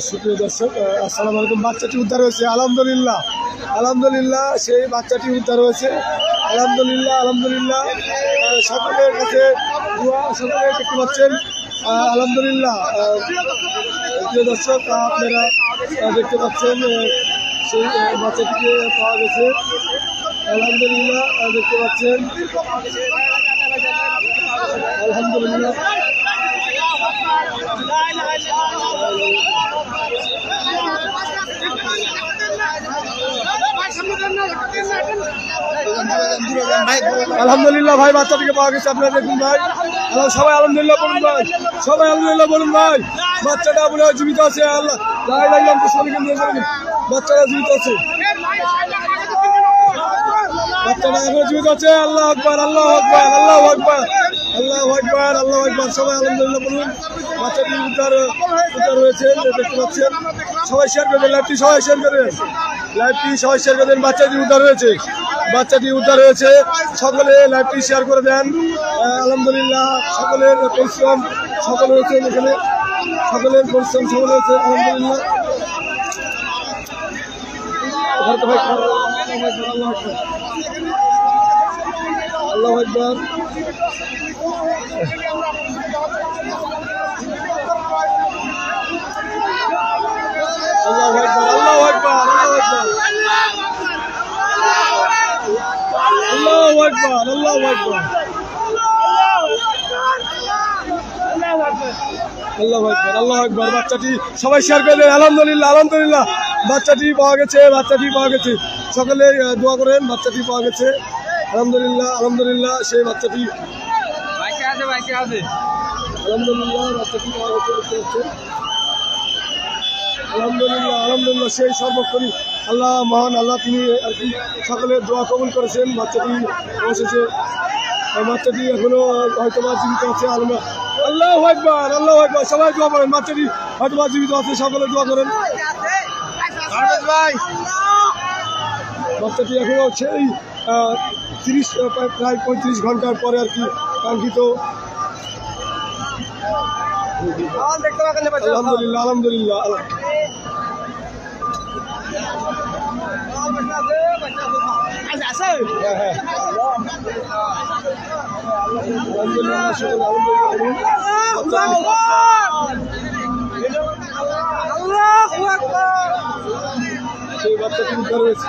সুপ্রিয় দর্শক আসসালামু আলাইকুম। বাচ্চাটি উদ্ধার হয়েছে আলহামদুলিল্লাহ। আলহামদুলিল্লাহ সেই বাচ্চাটি উদ্ধার হয়েছে। আলহামদুলিল্লাহ আলহামদুলিল্লাহ। সকলের কাছে দোয়া সকলে দেখতে পাচ্ছেন। আলহামদুলিল্লাহ। আহ, প্রিয় দর্শক আপনারা দেখতে পাচ্ছেন সেই বাচ্চাটিকে পাওয়া গেছে। আলহামদুলিল্লাহ দেখতে পাচ্ছেন। আলহামদুলিল্লাহ। আলহামদুলিল্লাহ ভাই বাচ্চাটিকে পাওয়া গেছে আপনারা দেখুন ভাই। সবাই আলহামদুলিল্লাহ বলুন ভাই। সবাই আলহামদুলিল্লাহ বলুন ভাই। বাচ্চাটা হয় জীবিত আছে, আল্লাহ। বাচ্চাটা জীবিত আছে। বাচ্চাটা এখনও জীবিত আছে, আল্লাহ আকবার আল্লাহ আকবার আল্লাহ আকবার আল্লাহ আকবার আল্লাহ আকবার সবাই আলহামদুলিল্লাহ বলুন বাচ্চাটি উদ্ধার উদ্ধার হয়েছে দেখতে পাচ্ছেন। সবাই শেয়ার করবেন, লাইভটি সবাই শেয়ার করবেন। লাইভটি সবাই শেয়ার করবেন বাচ্চাটি উদ্ধার হয়েছে। বাচ্চাটি উদ্ধার হয়েছে। সকলে লাইভটি শেয়ার করে দেন। আলহামদুলিল্লাহ সকলের পরিশ্রম, সকল হয়েছে এখানে। সকলের পরিশ্রম, সকল হয়েছে, আলহামদুলিল্লাহ। ভাই আল্লাহ আকবর। আল্লাহ আল্লাহ আল্লাহ আল্লাহ বাচ্চাটি সবাই শেয়ার করে আলহামদুলিল্লাহ আলহামদুলিল্লাহ। বাচ্চাটি পাওয়া গেছে, বাচ্চাটি পাওয়া গেছে। সকলে দোয়া করেন, বাচ্চাটি পাওয়া গেছে। আলহামদুলিল্লাহ আলহামদুলিল্লাহ সেই বাচ্চাটি বাইকে আছে বাইকে আছে। আলহামদুলিল্লাহ বাচ্চাটি আলহামদুলিল্লাহ আলহামদুলিল্লাহ সেই সর্বক্ষণি আল্লাহ মহান আল্লাহ তিনি আর কি সকলের দোয়া কবুল করেছেন বাচ্চাটি অবশেষে বাচ্চাটি এখনও হয়তো বা জীবিত আছে আল্লাহ আল্লাহ একবার আল্লাহ একবার সবাই দোয়া করেন বাচ্চাটি হয়তো বা জীবিত আছে সকলে দোয়া করেন। ভাই। বাচ্চাটি এখনও সেই তিরিশ প্রায়- পঁয়ত্রিশ ঘণ্টার পরে আর কি কাঙ্ক্ষিত। আলহামদুলিল্লাহ আলহামদুলিল্লাহ সেই উদ্ধার হয়েছে